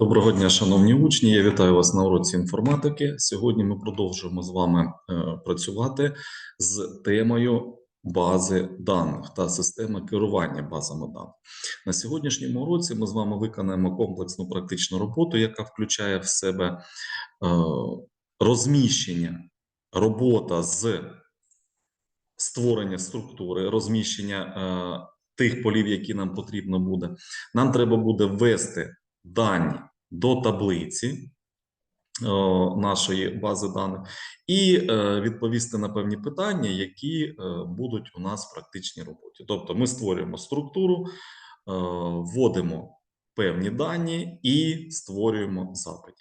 Доброго дня, шановні учні. Я вітаю вас на уроці інформатики. Сьогодні ми продовжуємо з вами е, працювати з темою бази даних та системи керування базами даних. На сьогоднішньому уроці ми з вами виконаємо комплексну практичну роботу, яка включає в себе е, розміщення, робота з створення структури, розміщення е, тих полів, які нам потрібно буде. Нам треба буде ввести дані до таблиці нашої бази даних і е, відповісти на певні питання, які е, будуть у нас в практичній роботі. Тобто, ми створюємо структуру, е, вводимо певні дані і створюємо запит.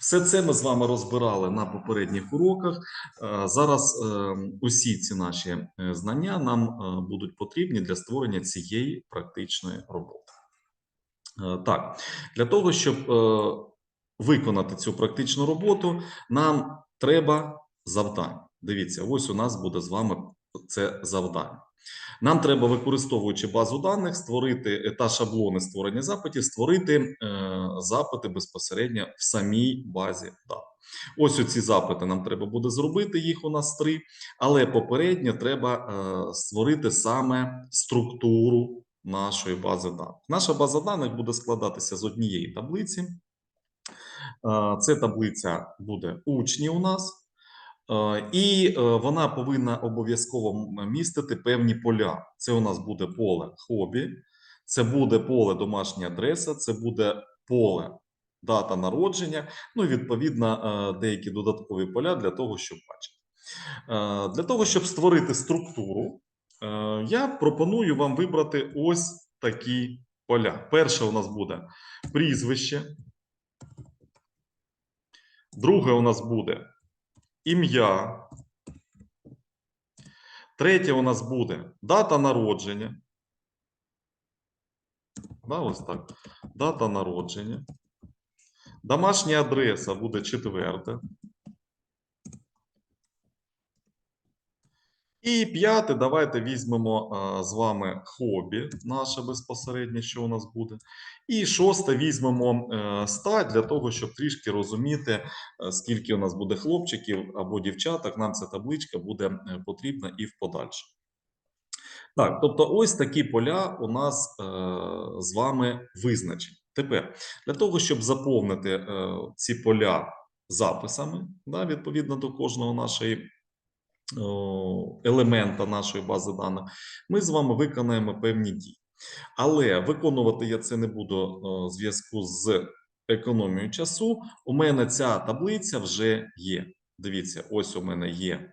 Все це ми з вами розбирали на попередніх уроках. Е, Зараз е, усі ці наші е, знання нам е, будуть потрібні для створення цієї практичної роботи. Е, Так, для того, щоб е, виконати цю практичну роботу, нам треба завдання. Дивіться, ось у нас буде з вами це завдання. Нам треба, використовуючи базу даних, створити е, та шаблони створення запитів, створити запити безпосередньо в самій базі даних. Ось оці запити нам треба буде зробити, їх у нас три, але попередньо треба створити саме структуру нашої бази даних. Наша база даних буде складатися з однієї таблиці. Е, Це таблиця буде учні у нас. Е, І е, вона повинна обов'язково містити певні поля. Це у нас буде поле хобі, це буде поле домашня адреса, це буде поле дата народження, ну і відповідно деякі додаткові поля для того, щоб бачити. Для того, щоб створити структуру, я пропоную вам вибрати ось такі поля. Перше у нас буде прізвище. Друге у нас буде ім'я. Третє у нас буде дата народження. Да, ось так. Дата народження. Домашня адреса буде четверте. І п'яте, давайте візьмемо а, з вами хобі, наше безпосереднє, що у нас буде. І шосте візьмемо е, стать для того, щоб трішки розуміти, е, скільки у нас буде хлопчиків або дівчаток. Нам ця табличка буде е, потрібна і в подальшому. Так, тобто, ось такі поля у нас з вами визначені. Тепер для того, щоб заповнити ці поля записами, да, відповідно до кожного нашої елемента нашої бази даних, ми з вами виконаємо певні дії. Але виконувати я це не буду в зв'язку з економією часу. У мене ця таблиця вже є. Дивіться, ось у мене є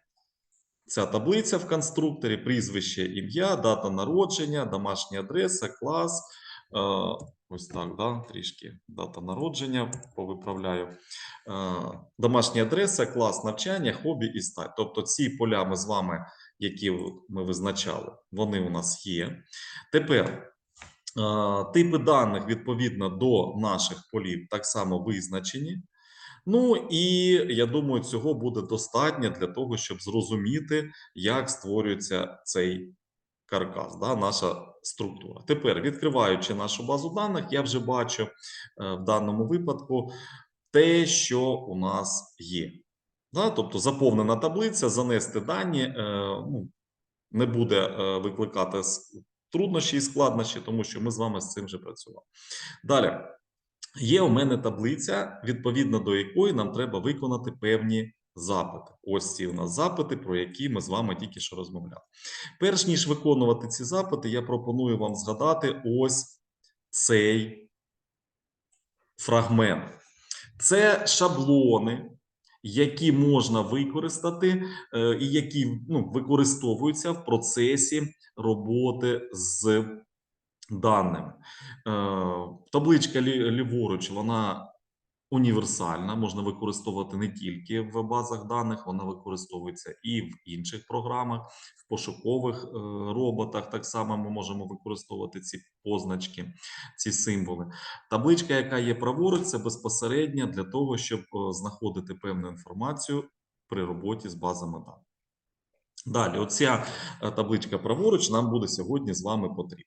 ця таблиця в конструкторі: прізвище, ім'я, дата народження, домашня адреса, клас. Ось так, да, трішки дата народження повиправляю. Е, Домашня адреса, клас навчання, хобі і стать. Тобто ці поля ми з вами, які ми визначали, вони у нас є. Тепер е, типи даних відповідно до наших полів так само визначені. Ну і я думаю, цього буде достатньо для того, щоб зрозуміти, як створюється цей каркас, да, наша структура. Тепер, відкриваючи нашу базу даних, я вже бачу е, в даному випадку те, що у нас є. Да? Тобто заповнена таблиця, занести дані е, ну, не буде е, викликати труднощі і складнощі, тому що ми з вами з цим вже працювали. Далі. Є у мене таблиця, відповідно до якої нам треба виконати певні запити. Ось ці у нас запити, про які ми з вами тільки що розмовляли. Перш ніж виконувати ці запити, я пропоную вам згадати ось цей фрагмент. Це шаблони, які можна використати е, і які ну, використовуються в процесі роботи з даними. Е, Табличка ліворуч, вона універсальна, можна використовувати не тільки в базах даних, вона використовується і в інших програмах, в пошукових е, роботах. Так само ми можемо використовувати ці позначки, ці символи. Табличка, яка є праворуч, це безпосередньо для того, щоб е, знаходити певну інформацію при роботі з базами даних. Далі, оця е, табличка праворуч нам буде сьогодні з вами потрібна.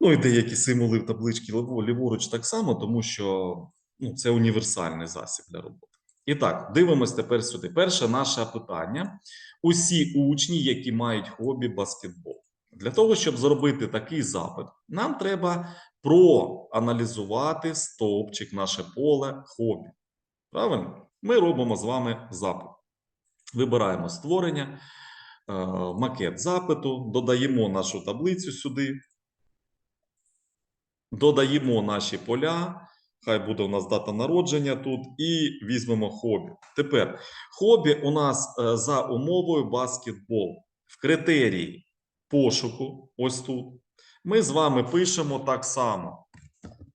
Ну і деякі символи в табличці ліворуч так само, тому що ну, це універсальний засіб для роботи. І так, дивимось тепер сюди. Перше наше питання: усі учні, які мають хобі баскетбол. Для того, щоб зробити такий запит, нам треба проаналізувати стовпчик, наше поле хобі. Правильно? Ми робимо з вами запит. Вибираємо створення, е, макет запиту, додаємо нашу таблицю сюди, додаємо наші поля. Хай буде у нас дата народження тут, і візьмемо хобі. Тепер хобі у нас е, за умовою баскетбол. В критерії пошуку, ось тут, ми з вами пишемо так само: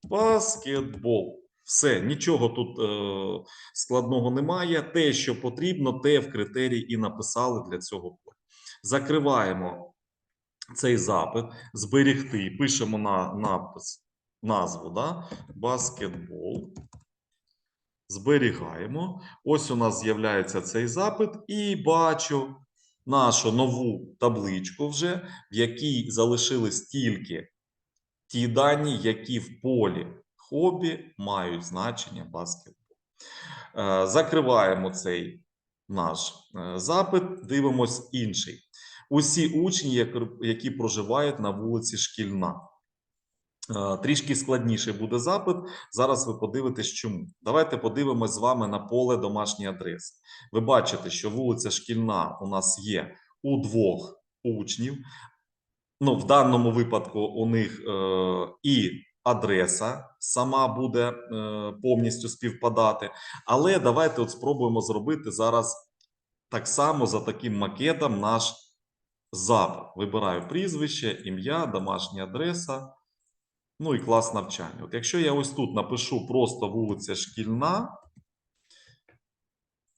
баскетбол. Все, нічого тут е, складного немає. Те, що потрібно, те в критерії і написали для цього. Закриваємо цей запит, зберегти, пишемо на напис назву, да? баскетбол. Зберігаємо. Ось у нас з'являється цей запит, і бачу нашу нову табличку, вже, в якій залишились тільки ті дані, які в полі хобі мають значення баскетбол. Е, Закриваємо цей наш е, запит, дивимось інший. Усі учні, які проживають на вулиці Шкільна. Е, Трішки складніше буде запит. Зараз ви подивитесь, чому. Давайте подивимось з вами на поле домашні адреси. Ви бачите, що вулиця Шкільна у нас є у двох учнів. Ну, в даному випадку у них е, і адреса сама буде е, повністю співпадати. Але давайте от спробуємо зробити зараз так само за таким макетом наш запит. Вибираю прізвище, ім'я, домашня адреса. Ну і клас навчання. От якщо я ось тут напишу просто вулиця Шкільна,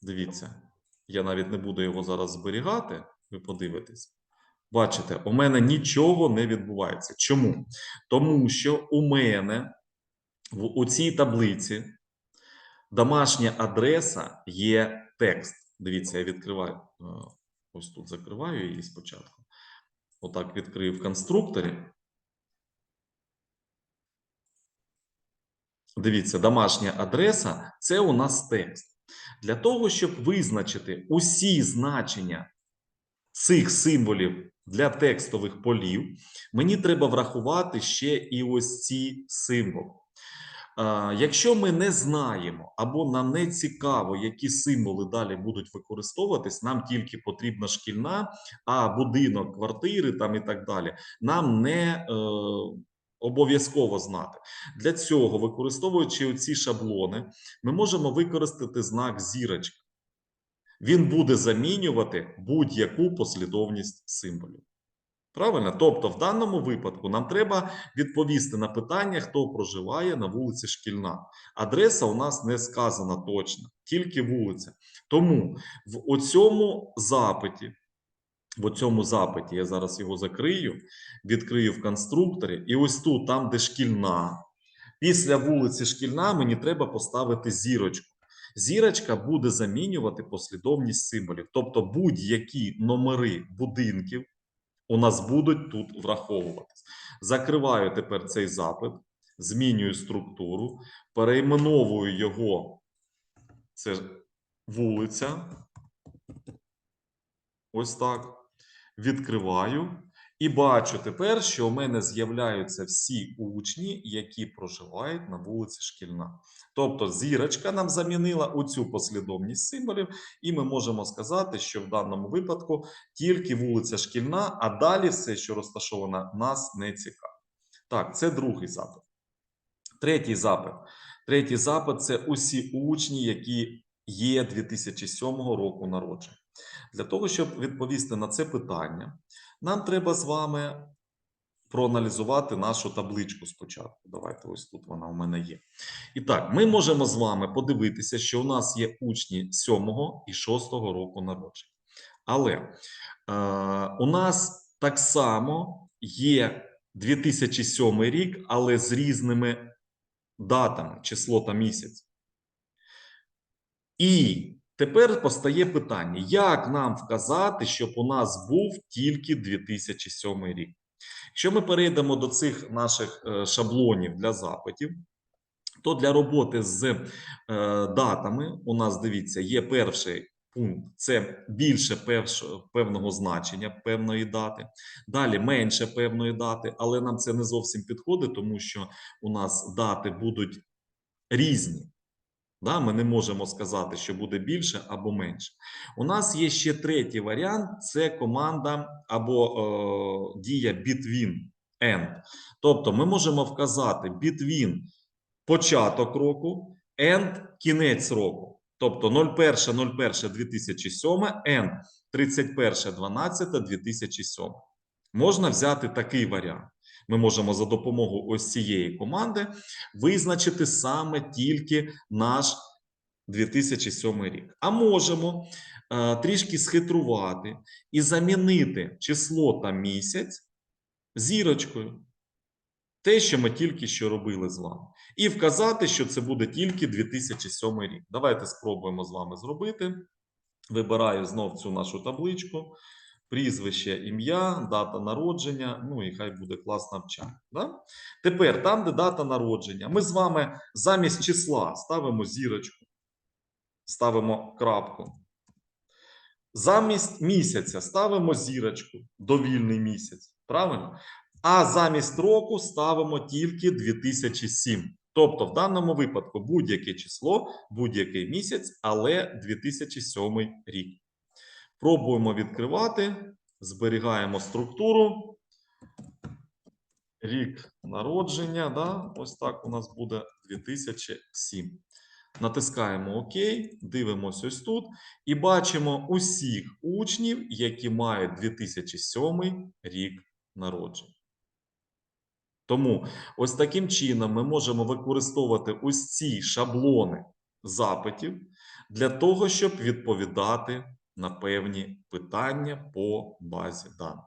дивіться, я навіть не буду його зараз зберігати, ви подивитесь. Бачите, у мене нічого не відбувається. Чому? Тому що у мене в цій таблиці домашня адреса є текст. Дивіться, я відкриваю. е, Ось тут закриваю її спочатку. Отак відкрию в конструкторі. Дивіться, домашня адреса це у нас текст. Для того, щоб визначити усі значення цих символів для текстових полів, мені треба врахувати ще і ось ці символи. Якщо ми не знаємо або нам не цікаво, які символи далі будуть використовуватись, нам тільки потрібна шкільна, а будинок, квартири там і так далі, нам не е, обов'язково знати. Для цього, використовуючи оці шаблони, ми можемо використати знак зірочка. Він буде замінювати будь-яку послідовність символів. Правильно? Тобто, в даному випадку нам треба відповісти на питання, хто проживає на вулиці Шкільна. Адреса у нас не сказана точно, тільки вулиця. Тому в оцьому запиті, в оцьому запиті, я зараз його закрию, відкрию в конструкторі, і ось тут, там, де шкільна, після вулиці Шкільна, мені треба поставити зірочку. Зірочка буде замінювати послідовність символів. Тобто будь-які номери будинків у нас будуть тут враховуватись. Закриваю тепер цей запит, змінюю структуру, перейменовую його. Це вулиця. Ось так. Відкриваю. І бачу тепер, що у мене з'являються всі учні, які проживають на вулиці Шкільна. Тобто зірочка нам замінила оцю послідовність символів, і ми можемо сказати, що в даному випадку тільки вулиця Шкільна, а далі все, що розташовано, нас не цікавить. Так, це другий запит. Третій запит. Третій запит це усі учні, які є 2007 року народження. Для того, щоб відповісти на це питання, нам треба з вами проаналізувати нашу табличку спочатку. Давайте ось тут вона у мене є. І так, ми можемо з вами подивитися, що у нас є учні 7 і 6 року народження. Але е, у нас так само є 2007 рік, але з різними датами, число та місяць. І тепер постає питання: як нам вказати, щоб у нас був тільки 2007 рік? Якщо ми перейдемо до цих наших е, шаблонів для запитів, то для роботи з е, датами у нас дивіться, є перший пункт це більше певного значення певної дати, далі менше певної дати, але нам це не зовсім підходить, тому що у нас дати будуть різні. Да, ми не можемо сказати, що буде більше або менше. У нас є ще третій варіант: це команда або е, дія between and. Тобто ми можемо вказати between початок року and кінець року. Тобто 01.01.2007 and 31.12.2007. Можна взяти такий варіант. Ми можемо за допомогою ось цієї команди визначити саме тільки наш 2007 рік. А можемо е, трішки схитрувати і замінити число та місяць зірочкою. Те, що ми тільки що робили з вами. І вказати, що це буде тільки 2007 рік. Давайте спробуємо з вами зробити. Вибираю знов цю нашу табличку. Прізвище, ім'я, дата народження. Ну і хай буде клас навчання. Да? Тепер, там, де дата народження, ми з вами замість числа ставимо зірочку, ставимо крапку. Замість місяця ставимо зірочку, довільний місяць. Правильно? А замість року ставимо тільки 2007. Тобто, в даному випадку будь-яке число, будь-який місяць, але 2007 рік. Пробуємо відкривати, зберігаємо структуру. Рік народження, да? ось так у нас буде 2007. Натискаємо ОК, дивимося ось тут і бачимо усіх учнів, які мають 2007 рік народження. Тому ось таким чином ми можемо використовувати ось ці шаблони запитів для того, щоб відповідати на певні питання по базі даних.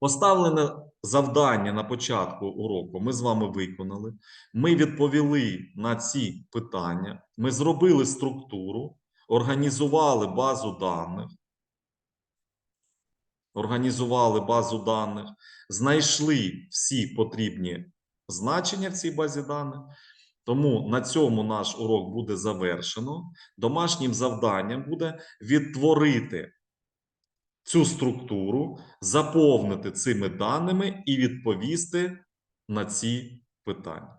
Поставлене завдання на початку уроку ми з вами виконали. Ми відповіли на ці питання. Ми зробили структуру, організували базу даних. Організували базу даних, знайшли всі потрібні значення в цій базі даних. Тому на цьому наш урок буде завершено. Домашнім завданням буде відтворити цю структуру, заповнити цими даними і відповісти на ці питання.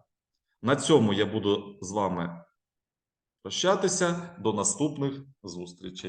На цьому я буду з вами прощатися. До наступних зустрічей.